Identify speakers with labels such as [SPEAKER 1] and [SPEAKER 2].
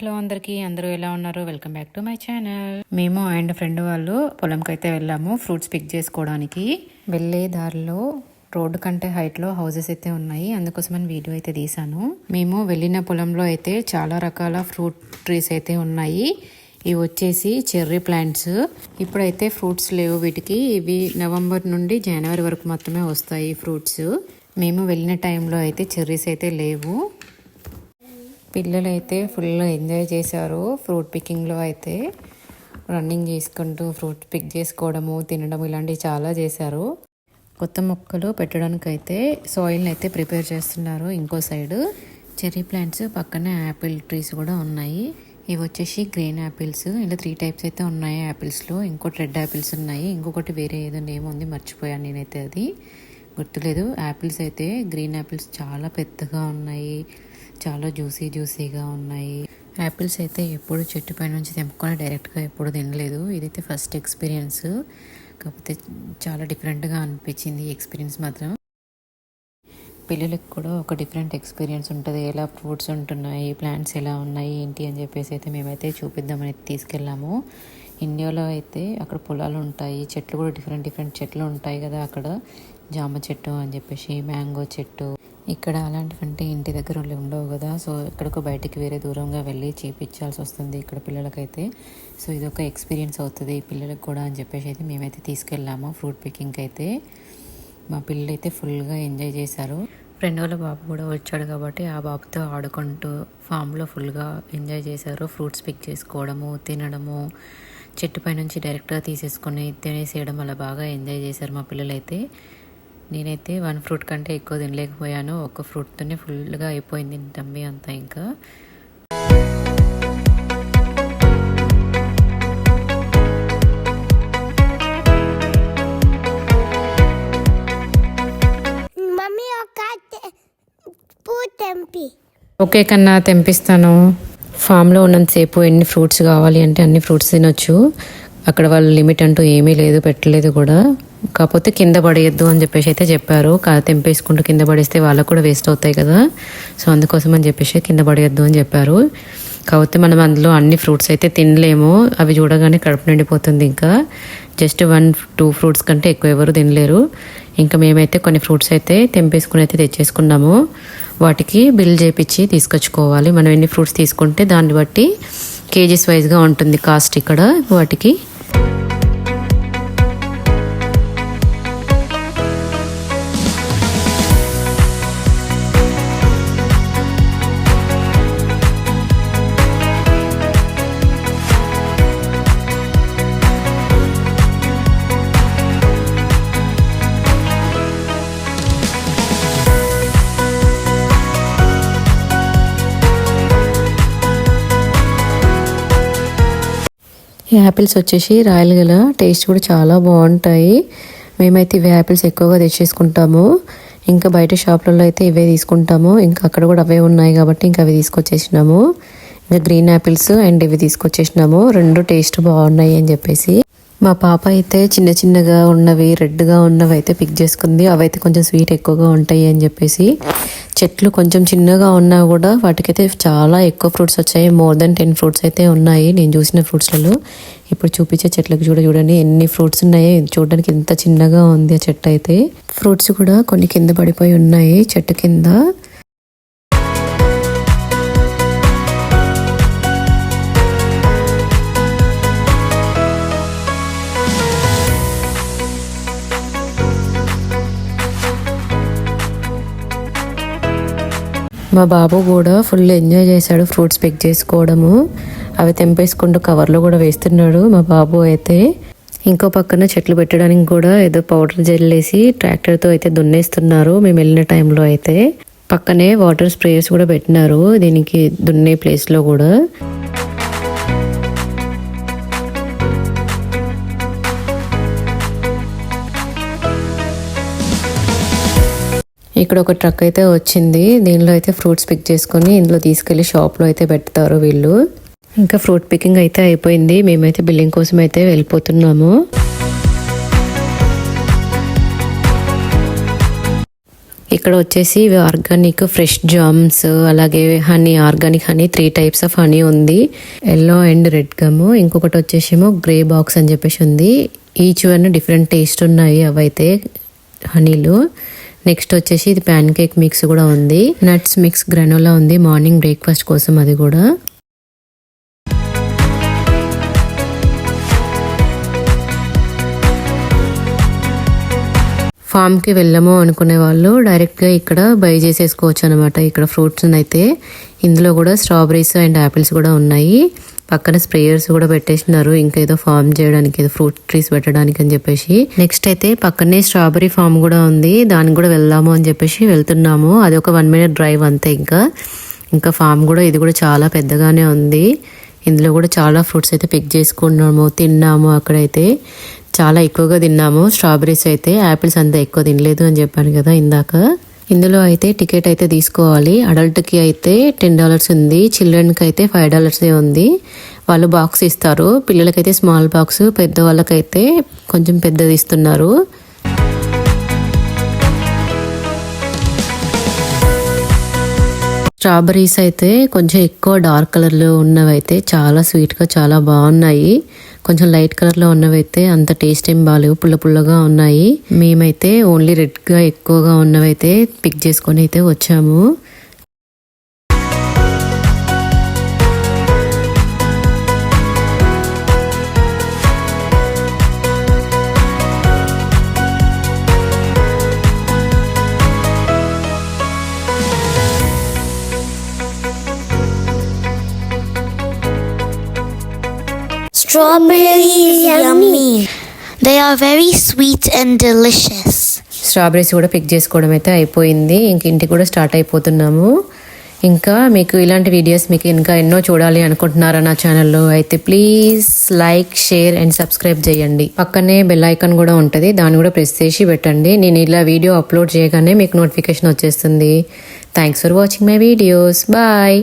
[SPEAKER 1] Hello అందరికీ అందరూ ఎలా ఉన్నారు? Welcome back to my channel మేము అండ్ ఫ్రెండ్ వాళ్ళు పొలంకి అయితే వెళ్ళాము ఫ్రూట్స్ పిక్ చేసుకోవడానికి. వెళ్ళే దారిలో రోడ్డు కంటే హైట్లో హౌసెస్ అయితే ఉన్నాయి అందుకోసమని వీడియో అయితే తీసాను మేము వెళ్ళిన పొలంలో అయితే చాలా రకాల ఫ్రూట్ ట్రీస్ అయితే ఉన్నాయి. ఇవి వచ్చేసి చెర్రీ ప్లాంట్స్. ఇప్పుడైతే ఫ్రూట్స్ లేవు వీటికి. ఇవి నవంబర్ నుండి జనవరి వరకు మాత్రమే వస్తాయి ఫ్రూట్స్. మేము వెళ్ళిన టైంలో అయితే చెర్రీస్ అయితే లేవు. పిల్లలు అయితే ఫుల్ ఎంజాయ్ చేశారు ఫ్రూట్ పికింగ్లో అయితే. రన్నింగ్ చేసుకుంటూ ఫ్రూట్ పిక్ చేసుకోవడము తినడం ఇలాంటివి చాలా చేశారు. కొత్త మొక్కలు పెట్టడానికి అయితే సాయిల్ని అయితే ప్రిపేర్ చేస్తున్నారు ఇంకో సైడ్. చెర్రీ ప్లాంట్స్ పక్కనే యాపిల్ ట్రీస్ కూడా ఉన్నాయి. ఇవి వచ్చేసి గ్రీన్ యాపిల్స్. ఇలా త్రీ టైప్స్ అయితే ఉన్నాయి యాపిల్స్లో. ఇంకోటి రెడ్ యాపిల్స్ ఉన్నాయి. ఇంకొకటి వేరే ఏదో నేమ్ ఉంది మర్చిపోయాను నేనైతే అది. గుర్తులేదు. యాపిల్స్ అయితే గ్రీన్ యాపిల్స్ చాలా పెద్దగా ఉన్నాయి. చాలా జ్యూసీ జ్యూసీగా ఉన్నాయి. యాపిల్స్ అయితే ఎప్పుడు చెట్టు పై నుంచి తెంపుకొని డైరెక్ట్గా ఎప్పుడు తినలేదు. ఇదైతే ఫస్ట్ ఎక్స్పీరియన్స్. కాకపోతే చాలా డిఫరెంట్గా అనిపించింది ఈ ఎక్స్పీరియన్స్ మాత్రం. పిల్లలకు కూడా ఒక డిఫరెంట్ ఎక్స్పీరియన్స్ ఉంటుంది. ఎలా ఫ్రూట్స్ ఉంటున్నాయి ప్లాంట్స్ ఎలా ఉన్నాయి ఏంటి అని చెప్పేసి అయితే మేమైతే చూపిద్దామని తీసుకెళ్ళాము. ఇండియాలో అయితే అక్కడ పొలాలు ఉంటాయి. చెట్లు కూడా డిఫరెంట్ డిఫరెంట్ చెట్లు ఉంటాయి కదా అక్కడ. జామ చెట్టు అని చెప్పేసి మ్యాంగో చెట్టు. ఇక్కడ అలాంటివంటే ఇంటి దగ్గర ఉండవు కదా. సో ఎక్కడికో బయటికి వేరే దూరంగా వెళ్ళి చేపించాల్సి వస్తుంది ఇక్కడ పిల్లలకైతే. సో ఇది ఒక ఎక్స్పీరియన్స్ అవుతుంది పిల్లలకు కూడా అని చెప్పేసి అయితే మేమైతే తీసుకెళ్ళాము ఫ్రూట్ పికింగ్కి అయితే. మా పిల్లలు అయితే ఫుల్గా ఎంజాయ్ చేశారు. ఫ్రెండ్ వాళ్ళ బాబు కూడా వచ్చాడు కాబట్టి ఆ బాబుతో ఆడుకుంటూ ఫామ్లో ఫుల్గా ఎంజాయ్ చేశారు. ఫ్రూట్స్ పిక్ చేసుకోవడము తినడము చెట్టు పై నుంచి డైరెక్ట్గా తీసేసుకొని తినేసేయడం అలా బాగా ఎంజాయ్ చేశారు మా పిల్లలైతే. నేనైతే వన్ ఫ్రూట్ కంటే ఎక్కువ తినలేకపోయాను. ఒక ఫ్రూట్తోనే ఫుల్గా అయిపోయింది తమ్మి అంతా ఇంకా. ఓకే కన్నా తెంపిస్తాను. ఫామ్లో ఉన్నంతసేపు ఎన్ని ఫ్రూట్స్ కావాలి అంటే అన్ని ఫ్రూట్స్ తినొచ్చు. అక్కడ వాళ్ళ లిమిట్ అంటూ ఏమీ లేదు పెట్టలేదు కూడా. కాకపోతే కింద పడేయద్దు అని చెప్పేసి అయితే చెప్పారు. కా తెంపేసుకుంటూ కింద పడేస్తే వాళ్ళకు కూడా వేస్ట్ అవుతాయి కదా. సో అందుకోసం అని చెప్పేసి కింద పడేయద్దు అని చెప్పారు. కాకపోతే మనం అందులో అన్ని ఫ్రూట్స్ అయితే తినలేము. అవి చూడగానే కడుపు నిండిపోతుంది ఇంకా. జస్ట్ వన్ టూ ఫ్రూట్స్ కంటే ఎక్కువ ఎవరు తినలేరు. ఇంకా మేమైతే కొన్ని ఫ్రూట్స్ అయితే తెంపేసుకుని అయితే తెచ్చేసుకున్నాము. వాటికి బిల్ చేపించి తీసుకొచ్చుకోవాలి. మనం ఎన్ని ఫ్రూట్స్ తీసుకుంటే దాన్ని బట్టి కేజీస్ వైజ్గా ఉంటుంది కాస్ట్ ఇక్కడ వాటికి. ఈ యాపిల్స్ వచ్చేసి రాయల్ గల. టేస్ట్ కూడా చాలా బాగుంటాయి. మేమైతే ఇవి యాపిల్స్ ఎక్కువగా తెచ్చేసుకుంటాము. ఇంకా బయట షాపులలో అయితే ఇవే తీసుకుంటాము. ఇంకా అక్కడ కూడా అవే ఉన్నాయి కాబట్టి ఇంకా అవి తీసుకొచ్చేసినాము. ఇంకా గ్రీన్ యాపిల్స్ అండ్ ఇవి తీసుకొచ్చేసినాము. రెండు టేస్ట్ బాగున్నాయి అని చెప్పేసి. మా పాప అయితే చిన్న చిన్నగా ఉన్నవి రెడ్గా ఉన్నవి అయితే పిక్ చేసుకుంది. అవైతే కొంచెం స్వీట్ ఎక్కువగా ఉంటాయి అని చెప్పేసి. చెట్లు కొంచెం చిన్నగా ఉన్నా కూడా వాటికైతే చాలా ఎక్కువ ఫ్రూట్స్ వచ్చాయి. మోర్ దెన్ టెన్ ఫ్రూట్స్ అయితే ఉన్నాయి. నేను చూసిన ఫ్రూట్స్లలో ఇప్పుడు చూపించే చెట్లకు చూడ చూడండి. ఎన్ని ఫ్రూట్స్ ఉన్నాయో? చూడడానికి ఎంత చిన్నగా ఉంది ఆ చెట్టు అయితే. ఫ్రూట్స్ కూడా కొన్ని కింద పడిపోయి ఉన్నాయి. చెట్టు కింద మా బాబు కూడా ఫుల్ ఎంజాయ్ చేశాడు ఫ్రూట్స్ పిక్ చేసుకోవడము. అవి తెంపేసుకుంటూ కవర్లో కూడా వేస్తున్నాడు మా బాబు అయితే. ఇంకో పక్కన చెట్లు పెట్టడానికి కూడా ఏదో పౌడర్ జల్లేసి ట్రాక్టర్తో అయితే దున్నేస్తున్నారు మేము వెళ్ళిన టైంలో అయితే. పక్కనే వాటర్ స్ప్రేయర్స్ కూడా పెట్టినారు దీనికి దున్నే ప్లేస్లో కూడా. ఇక్కడ ఒక ట్రక్ అయితే వచ్చింది. దీనిలో అయితే ఫ్రూట్స్ పిక్ చేసుకొని ఇందులో తీసుకెళ్ళి షాప్లో అయితే పెడతారు వీళ్ళు. ఇంకా ఫ్రూట్ పికింగ్ అయితే అయిపోయింది. మేమైతే బిల్లింగ్ కోసం అయితే వెళ్ళిపోతున్నాము. ఇక్కడ వచ్చేసి ఇవి ఆర్గానిక్ ఫ్రెష్ జామ్స్ అలాగే honey organic honey three types of honey ఉంది. Yellow and red gum. ఇంకొకటి వచ్చేసేమో గ్రే బాక్స్ అని చెప్పేసి ఉంది. ఈచ్ వన్ డిఫరెంట్ టేస్ట్ ఉన్నాయి అవైతే హనీలు. నెక్స్ట్ వచ్చేసి ఇది ప్యాన్ కేక్ మిక్స్ కూడా ఉంది. నట్స్ మిక్స్ గ్రనోలా ఉంది. మార్నింగ్ బ్రేక్ఫాస్ట్ కోసం అది కూడా. ఫామ్కి వెళ్ళము అనుకునే వాళ్ళు డైరెక్ట్గా ఇక్కడ బై చేసేసుకోవచ్చు అనమాట ఇక్కడ ఫ్రూట్స్ అయితే ఇందులో కూడా స్ట్రాబెరీస్ అండ్ యాపిల్స్ కూడా ఉన్నాయి. పక్కన స్ప్రేయర్స్ కూడా పెట్టేసినారు ఇంకా ఏదో ఫామ్ చేయడానికి ఏదో ఫ్రూట్ ట్రీస్ పెట్టడానికి అని చెప్పేసి. నెక్స్ట్ అయితే పక్కనే స్ట్రాబెరీ ఫామ్ కూడా ఉంది. దానికి కూడా వెళ్దాము అని చెప్పేసి వెళ్తున్నాము. అది ఒక వన్ మినిట్ డ్రైవ్ అంతే ఇంకా. ఇంకా ఫామ్ కూడా ఇది కూడా చాలా పెద్దగానే ఉంది. ఇందులో కూడా చాలా ఫ్రూట్స్ అయితే పిక్ చేసుకున్నాము తిన్నాము అక్కడైతే. చాలా ఎక్కువగా తిన్నాము. స్ట్రాబెరీస్ అయితే యాపిల్స్ అంత ఎక్కువ తినలేదు అని చెప్పాను కదా ఇందాక. ఇందులో అయితే టికెట్ అయితే తీసుకోవాలి. అడల్ట్కి అయితే టెన్ డాలర్స్ ఉంది. చిల్డ్రన్కి అయితే ఫైవ్ డాలర్సే ఉంది. వాళ్ళు బాక్స్ ఇస్తారు. పిల్లలకైతే స్మాల్ బాక్స్ పెద్దవాళ్ళకైతే కొంచెం పెద్దది ఇస్తున్నారు. స్ట్రాబెరీస్ అయితే కొంచెం ఎక్కువ డార్క్ కలర్లో ఉన్నవి అయితే చాలా స్వీట్గా చాలా బాగున్నాయి. కొంచెం లైట్ కలర్లో ఉన్నవైతే అంత టేస్ట్ ఏం బాగాలేవు పుల్ల పుల్లగా ఉన్నాయి. మేమైతే ఓన్లీ రెడ్గా ఎక్కువగా ఉన్నవైతే పిక్ చేసుకొని అయితే వచ్చాము.
[SPEAKER 2] Strawberries yummy. They are very sweet and delicious.
[SPEAKER 1] Strawberries కూడా పిక్ చేసుకోవడం అయితే అయిపోయింది. ఇంక ఇంటికి కూడా స్టార్ట్ అయిపోతున్నాము. ఇంకా మీకు ఇలాంటి వీడియోస్ మీకు ఇంకా ఎన్నో చూడాలి అనుకుంటున్నారా నా ఛానల్లో అయితే please like share and subscribe చేయండి. పక్కనే బెల్ ఐకాన్ కూడా ఉంటుంది. దాన్ని కూడా ప్రెస్ చేసి పెట్టండి. నేను ఇలా వీడియో అప్లోడ్ చేయగానే మీకు నోటిఫికేషన్ వచ్చేస్తుంది. Thanks for watching my videos bye